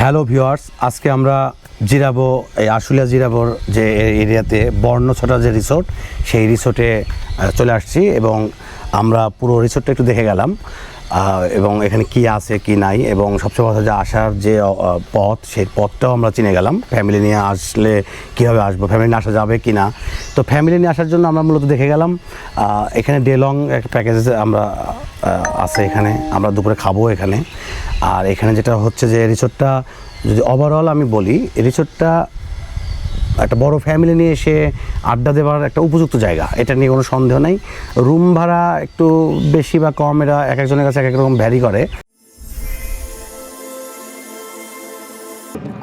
Hello viewers আজকে আমরা জিরাবো, এই আশুলিয়া জিরাবোর যে এরিয়াতে বর্ণছটা যে রিসোর্ট সেই রিসোর্টে চলে আসছি এবং আমরা পুরো রিসোর্টটা একটু দেখে গেলাম। এবং এখানে কি আছে, কি নাই, এবং সবচেয়ে কথা যে আসার যে পথ, সেই পথটাও আমরা চিনে গেলাম। ফ্যামিলি নিয়ে আসলে কীভাবে আসব ফ্যামিলি নিয়ে আসা যাবে কি না? তো ফ্যামিলি নিয়ে আসার জন্য আমরা মূলত দেখে গেলাম এখানে ডে লং একটা প্যাকেজ আমরা আছে এখানে। আমরা দুপুরে খাব এখানে। আর এখানে যেটা হচ্ছে যে রিসোর্টটা, যদি ওভারঅল আমি বলি, রিসোর্টটা একটা বড় ফ্যামিলি নিয়ে এসে আড্ডা দেওয়ার একটা উপযুক্ত জায়গা, এটা নিয়ে কোনো সন্দেহ নেই। রুম ভাড়া একটু বেশি বা কম এটা এক একজনের কাছে এক এক রকম ভ্যারি করে।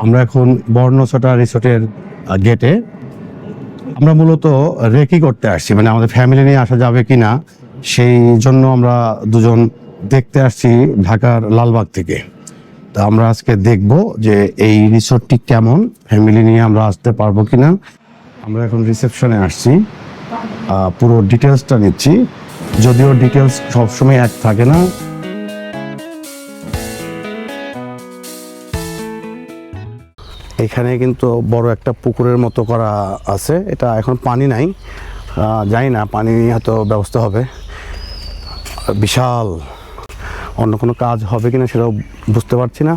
আমরা এখন বর্ণছটা রিসোর্টের গেটে আমরা মূলত রেকি করতে আসছি মানে আমাদের ফ্যামিলি নিয়ে আসা যাবে কি না সেই জন্য আমরা দুজন দেখতে আসছি ঢাকার লালবাগ থেকে। তা আমরা আজকে দেখব যে এই রিসোর্টটি কেমন, ফ্যামিলি নিয়ে আমরা আসতে পারব কিনা। আমরা এখন রিসেপশনে আসছি। পুরো ডিটেলসটা নিচ্ছি। যদিও ডিটেলস সবসময় এক থাকে না। এখানে কিন্তু বড় একটা পুকুরের মতো করা আছে। এটা এখন পানি নাই। জানি না, পানি হয়তো ব্যবস্থা হবে। বিশাল অন্য কোনো কাজ হবে কিনা সেটাও বুঝতে পারছি না।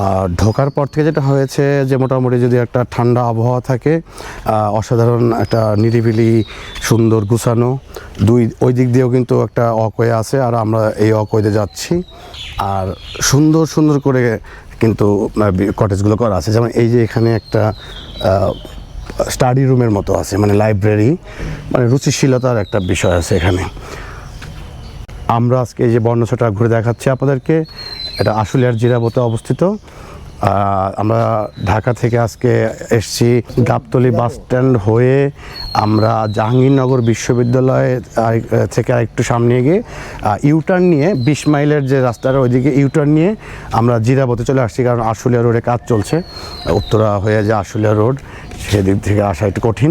আর ঢোকার পর থেকে যেটা হয়েছে যে মোটামুটি যদি একটা ঠান্ডা আবহাওয়া থাকে অসাধারণ একটা নিরিবিলি সুন্দর গুছানো, দুই, ওই দিক দিয়েও কিন্তু একটা অকওয়ে আছে আর আমরা এই অকওয়েতে যাচ্ছি। আর সুন্দর সুন্দর করে কিন্তু কটেজগুলো করা আছে। যেমন এই যে এখানে একটা স্টাডি রুমের মতো আছে মানে লাইব্রেরি মানে রুচিশীলতার একটা বিষয় আছে এখানে। আমরা আজকে এই যে বর্ণছটা ঘুরে দেখাচ্ছি আপনাদেরকে। এটা আশুলিয়ার জিরাবতে অবস্থিত। আমরা ঢাকা থেকে আজকে এসছি গাবতলি বাস স্ট্যান্ড হয়ে আমরা জাহাঙ্গীরনগর বিশ্ববিদ্যালয় থেকে আরেকটু সামনে গিয়ে ইউটার্ন নিয়ে বিশ মাইলের যে রাস্তাটা ওইদিকে ইউটার্ন নিয়ে আমরা জিরাবতে চলে আসছি কারণ আশুলিয়া রোডে কাজ চলছে। উত্তরা হয়ে যে আশুলিয়া রোড, সেদিক থেকে আসা একটু কঠিন।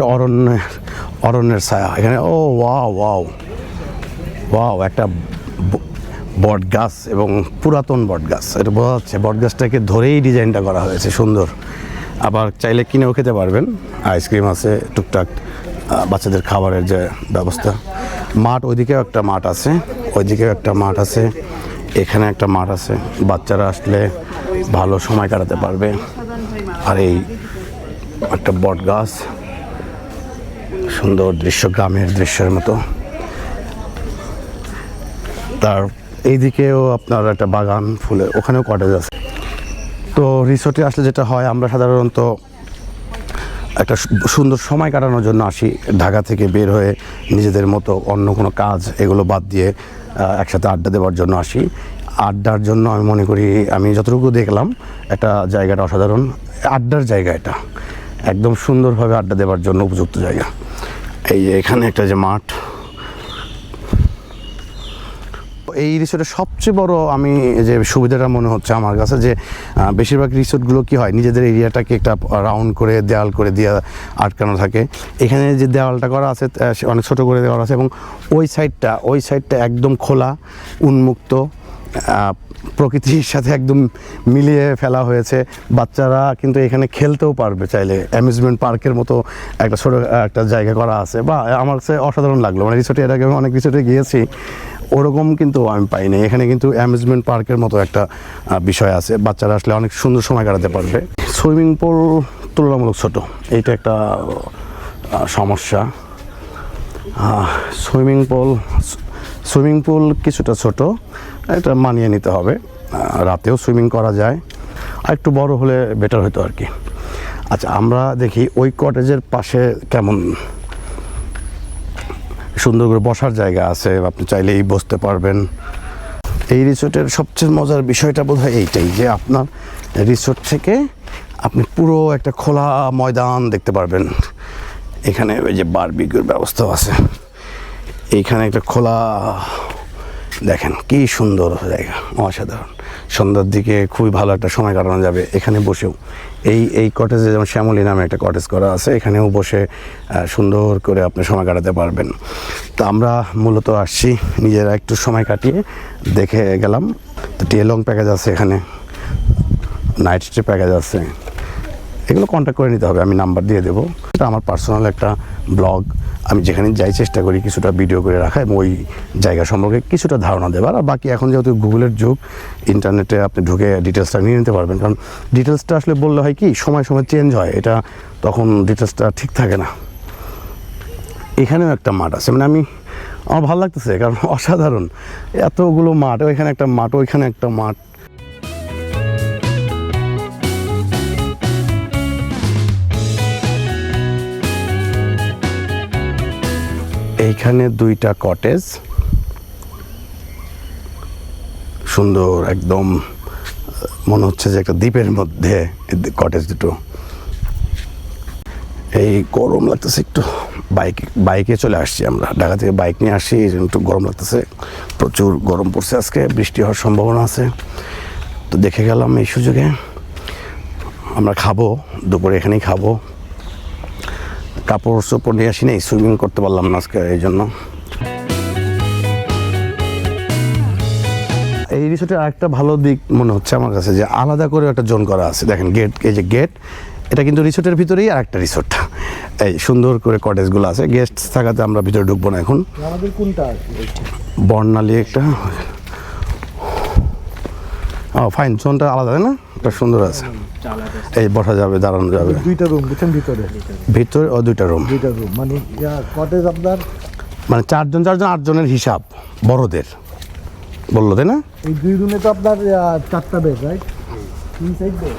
একটা অরণ্যের অরণ্যের ছায়া। এখানে, ও, ওয়াও ওয়াও। ওয়াও, একটা বট গাছ এবং পুরাতন বট গাছ এটা বোঝা যাচ্ছে বট গাছটাকে ধরেই ডিজাইনটা করা হয়েছে, সুন্দর। আবার চাইলে কিনেও খেতে পারবেন। আইসক্রিম আছে, টুকটাক বাচ্চাদের খাবারের যে ব্যবস্থা। মাঠ, ওইদিকেও একটা মাঠ আছে, ওইদিকেও একটা মাঠ আছে, এখানে একটা মাঠ আছে। বাচ্চারা আসলে ভালো সময় কাটাতে পারবে। আর এই একটা বট গাছ সুন্দর দৃশ্য, গ্রামের দৃশ্যের মতো। তার এইদিকেও আপনার একটা বাগান ফুলের ওখানেও কটেজ আছে। তো রিসোর্টে আসলে যেটা হয়, আমরা সাধারণত একটা সুন্দর সময় কাটানোর জন্য আসি। ঢাকা থেকে বের হয়ে নিজেদের মতো অন্য কোনো কাজ, এগুলো বাদ দিয়ে একসাথে আড্ডা দেওয়ার জন্য আসি। আড্ডার জন্য আমি মনে করি, আমি যতটুকু দেখলাম, একটা জায়গাটা অসাধারণ। আড্ডার জায়গা এটা। একদম সুন্দরভাবে আড্ডা দেওয়ার জন্য উপযুক্ত জায়গা। এই যে এখানে একটা যে মাঠ। এই রিসোর্টের সবচেয়ে বড় আমি যে সুবিধাটা মনে হচ্ছে আমার কাছে যে বেশিরভাগ রিসোর্টগুলো কি হয়, নিজেদের এরিয়াটাকে একটা রাউন্ড করে দেওয়াল করে দিয়ে আটকানো থাকে। এখানে যে দেওয়ালটা করা আছে অনেক ছোট করে দেওয়া আছে এবং ওই সাইডটা ওই সাইডটা একদম খোলা, উন্মুক্ত প্রকৃতির সাথে একদম মিলিয়ে ফেলা হয়েছে। বাচ্চারা কিন্তু এখানে খেলতেও পারবে চাইলে। অ্যামিউজমেন্ট পার্কের মতো একটা ছোটো, একটা জায়গা করা আছে। বা আমার কাছে অসাধারণ লাগল। মানে রিসোর্টে এর আগে আমি অনেক রিসোর্টে গিয়েছি। ওরকম কিন্তু আমি পাইনি। এখানে কিন্তু অ্যামিউজমেন্ট পার্কের মতো একটা বিষয় আছে। বাচ্চারা আসলে অনেক সুন্দর সময় কাটাতে পারবে। সুইমিং পুল তুলনামূলক ছোট। এইটা একটা সমস্যা। সুইমিং পুল সুইমিং পুল কিছুটা ছোট। এটা মানিয়ে নিতে হবে। রাতেও সুইমিং করা যায়। আর একটু বড় হলে বেটার হতো আর কি। আচ্ছা আমরা দেখি ওই কটেজের পাশে কেমন সুন্দর করে বসার জায়গা আছে। আপনি চাইলেই বসতে পারবেন। এই রিসোর্টের সবচেয়ে মজার বিষয়টা বোধ হয় এইটাই যে আপনার রিসোর্ট থেকে আপনি পুরো একটা খোলা ময়দান দেখতে পারবেন। এখানে ওই যে বারবিকিউর ব্যবস্থাও আছে। এইখানে একটা খোলা দেখেন, কি সুন্দর জায়গা, অসাধারণ। সন্ধ্যার দিকে খুবই ভালো একটা সময় কাটানো যাবে এখানে বসেও। এই এই কটেজে যেমন শ্যামলী নামে একটা কটেজ করা আছে, এখানেও বসে সুন্দর করে আপনি সময় কাটাতে পারবেন। তো আমরা মূলত আসছি, নিজেরা একটু সময় কাটিয়ে দেখে গেলাম। তো টিয়ে লং প্যাকেজ আছে এখানে। নাইট স্টে প্যাকেজ আছে। এগুলো কন্ট্যাক্ট করে নিতে হবে, আমি নাম্বার দিয়ে দেবো। এটা আমার পার্সোনাল একটা ব্লগ আমি যেখানে যাই চেষ্টা করি কিছুটা ভিডিও করে রাখা এবং ওই জায়গা সম্পর্কে কিছুটা ধারণা দেবার। আর বাকি এখন যেহেতু গুগলের যুগ ইন্টারনেটে আপনি ঢুকে ডিটেলসটা নিয়ে নিতে পারবেন। কারণ ডিটেলসটা আসলে বললে হয় কি, সময় সময় চেঞ্জ হয়। এটা তখন ডিটেলসটা ঠিক থাকে না। এখানেও একটা মাঠ আছে। মানে আমি, আমার ভালো লাগতেছে। কারণ অসাধারণ। এতগুলো মাঠ, ওইখানে একটা মাঠ, ওইখানে একটা মাঠ। এইখানে দুইটা কটেজ সুন্দর, একদম, মনে হচ্ছে যে একটা দ্বীপের মধ্যে কটেজ দুটো। এই গরম লাগতেছে একটু। বাইক, বাইকে চলে আসছি আমরা। ঢাকা থেকে বাইক নিয়ে আসি একটু গরম লাগতেছে। প্রচুর গরম পড়ছে আজকে, বৃষ্টি হওয়ার সম্ভাবনা আছে। তো দেখে গেলাম এই সুযোগে। আমরা খাব, দুপুরে এখানেই খাব। কাপড় চোপড় নিয়ে আসি নাই সুইমিং করতে পারলাম না আজকে এই জন্য। এই রিসোর্টের আরেকটা ভালো দিক মনে হচ্ছে আমার কাছে যে আলাদা করে একটা জোন করা আছে। দেখেন গেট এই যে গেট এটা কিন্তু রিসোর্টের ভিতরেই আর একটা রিসোর্ট এই সুন্দর করে কটেজগুলো আছে। গেস্ট থাকাতে আমরা ভিতরে ঢুকবো না এখন। আমাদের কোনটা বর্ণালী একটা। ও ফাইন জোনটা আলাদা তাই না? এটা সুন্দর আছে। এই বসা যাবে দাঁড়ানো যাবে। দুইটা রুম বুঝছেন ভিতরে? ভিতরে ও দুইটা রুম দুইটা রুম মানে কটেজ আপনার? মানে চারজন চারজন আটজনের হিসাব বড়দের। বলল তাই না? এই দুই রুমে তো আপনার চারটা বেড রাইট তিন সাইড বেড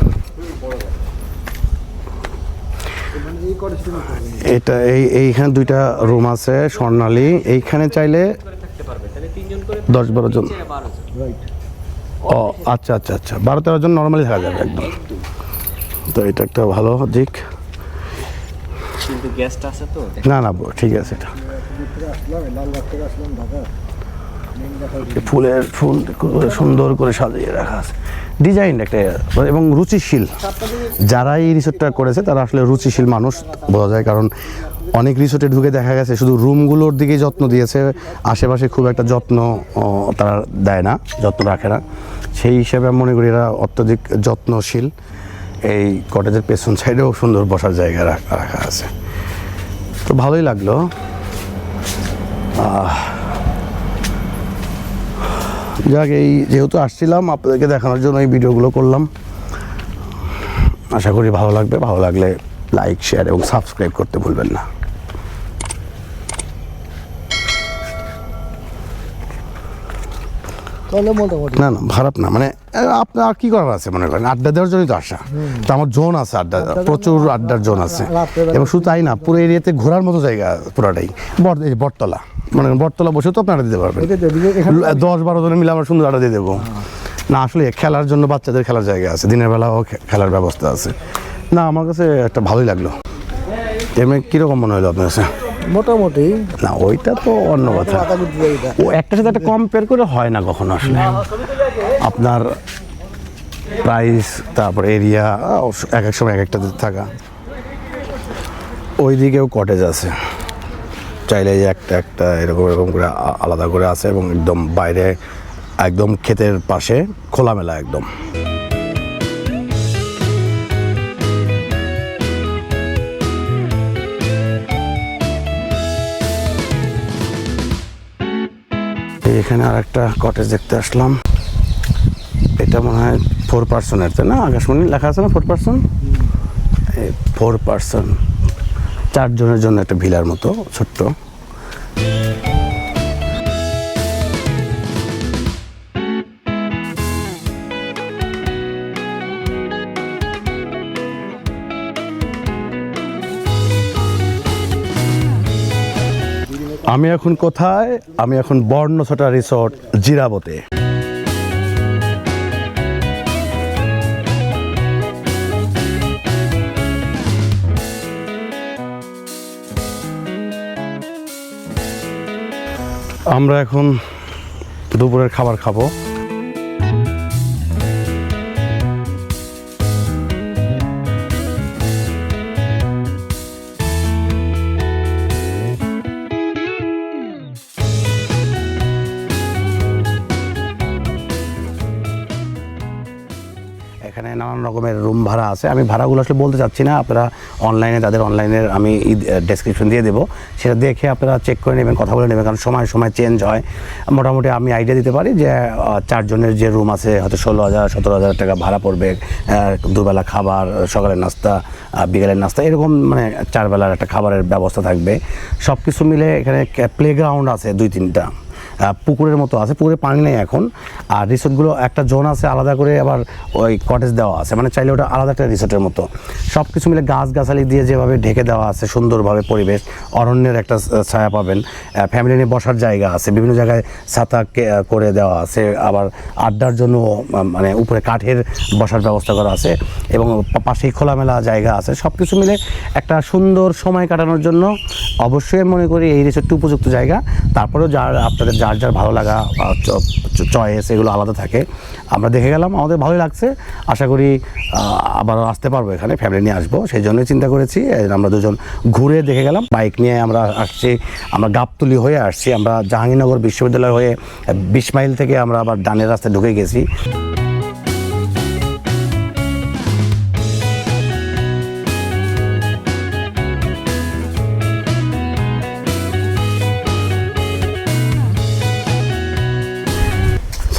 এটা এই এইখানে দুইটা রুম আছে স্বর্ণালী। এইখানে চাইলে দশ বারো জন। রাইট ও আচ্ছা আচ্ছা আচ্ছা। বারো তেরো জন নর্মালি থাকা যাবে একদম। তো এটা একটা ভালো দিক। কিন্তু গেস্ট আছে তো? না না বো, ঠিক আছে এটা। ফুলের ফুল সুন্দর করে সাজিয়ে রাখা আছে। ডিজাইন একটা এবং রুচিশীল। যারা এই রিসোর্টটা করেছে তারা আসলে রুচিশীল মানুষ বোঝা যায়। কারণ অনেক রিসোর্টে ঢুকে দেখা গেছে, শুধু রুমগুলোর দিকেই যত্ন দিয়েছে, আশেপাশে খুব একটা যত্ন তারা দেয় না, যত্ন রাখে না। সেই হিসাবে আমি মনে করি এরা অত্যধিক যত্নশীল। এই কটেজের পেছন সাইডেও সুন্দর বসার জায়গা রাখা রাখা আছে। তো ভালোই লাগল। যাক, এই যেহেতু আসছিলাম, আপনাদেরকে দেখানোর জন্য এই ভিডিওগুলো করলাম। আশা করি ভালো লাগবে, ভালো লাগলে লাইক শেয়ার এবং সাবস্ক্রাইব করতে ভুলবেন না। তাহলে মোটামুটি না না খারাপ না। মানে আপনার আর কি করার আছে মনে করেন? আড্ডা দেওয়ার জন্যই তো আসা। তো আমার জোন আছে আড্ডা প্রচুর আড্ডার জোন আছে। এবং শুধু তাই না পুরো এরিয়াতে ঘোরার মতো জায়গা পুরাটাই। বট এই বটতলা। মানে বটতলা বসে তো আপনারা দিতে পারবেন। দশ বারো জনে মিলে আমরা সুন্দর আড্ডা দিয়ে দেবো। না আসলে খেলার জন্য বাচ্চাদের খেলার জায়গা আছে। দিনের বেলাও খেলার ব্যবস্থা আছে। না আমার কাছে একটা ভালোই লাগল। এমনি কীরকম মনে হলো আপনার কাছে? মোটামুটি। না, ওইটা তো অন্য কথা। ও একটার সাথে একটা কম্পেয়ার করে হয় না কখনো আসলে। আপনার প্রাইস তারপর এরিয়া এক এক সময় এক একটা থাকা। ওই দিকেও কটেজ আছে। চাইলে যে একটা একটা, এরকম এরকম করে আলাদা করে আছে এবং একদম বাইরে, একদম ক্ষেতের পাশে খোলামেলা একদম। এখানে আর একটা কটেজ দেখতে আসলাম। এটা মনে হয় ফোর পার্সনের তো না? আকাশমণি লেখা আছে না ফোর পার্সন ফোর পার্সন চারজনের জন্য একটা ভিলার মতো, ছোট্ট। আমি এখন কোথায়? আমি এখন বর্ণছটা রিসর্ট জিরাবতে। আমরা এখন দুপুরের খাবার খাব। নানান রকমের রুম ভাড়া আছে। আমি ভাড়াগুলো আসলে বলতে চাচ্ছি না। আপনারা অনলাইনে তাদের অনলাইনের আমি ডেসক্রিপশন দিয়ে দেবো, সেটা দেখে আপনারা চেক করে নেবেন, কথা বলে নেবেন, কারণ সময় সময় চেঞ্জ হয়। মোটামুটি আমি আইডিয়া দিতে পারি যে চারজনের যে রুম আছে, হয়তো ষোলো হাজার, সতেরো হাজার টাকা ভাড়া পড়বে দুবেলা খাবার, সকালের নাস্তা বিকেলের নাস্তা, এরকম মানে চারবেলার একটা খাবারের ব্যবস্থা থাকবে। সব কিছু মিলে এখানে প্লেগ্রাউন্ড আছে দুই, তিনটা। পুকুরের মতো আছে, পুকুরে পানি নেই এখন। আর রিসোর্টগুলো একটা জোন আছে, আলাদা করে আবার ওই কটেজ দেওয়া আছে। মানে চাইলে ওটা আলাদা একটা রিসোর্টের মতো। সব কিছু মিলে গাছ গাছালি দিয়ে যেভাবে ঢেকে দেওয়া আছে, সুন্দরভাবে পরিবেশ, অরণ্যের একটা ছায়া পাবেন। ফ্যামিলি নিয়ে বসার জায়গা আছে, বিভিন্ন জায়গায় ছাতা করে দেওয়া আছে। আবার আড্ডার জন্য মানে উপরে কাঠের বসার ব্যবস্থা করা আছে এবং পাশেই খোলামেলা জায়গা আছে। সব কিছু মিলে একটা সুন্দর সময় কাটানোর জন্য অবশ্যই মনে করি এই রিসোর্টটি উপযুক্ত জায়গা। তারপরেও যার, আপনাদের যার যার যার ভালো লাগা চয়েস এগুলো আলাদা থাকে। আমরা দেখে গেলাম, আমাদের ভালোই লাগছে। আশা করি আবারও আসতে পারব এখানে ফ্যামিলি নিয়ে আসব। সেই জন্যই চিন্তা করেছি আমরা দুজন ঘুরে দেখে গেলাম। বাইক নিয়ে আমরা আসছি, আমরা গাবতুলি হয়ে আসছি। আমরা জাহাঙ্গীরনগর বিশ্ববিদ্যালয় হয়ে বিশ মাইল থেকে আমরা আবার ডানের রাস্তায় ঢুকে গেছি।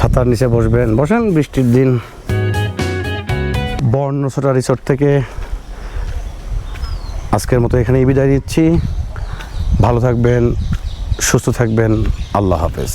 ছাতার নিচে বসবেন। বসেন, বৃষ্টির দিন। বর্ণছোটা রিসোর্ট থেকে আজকের মতো এখানেই বিদায় নিচ্ছি। ভালো থাকবেন, সুস্থ থাকবেন। আল্লাহ হাফেজ।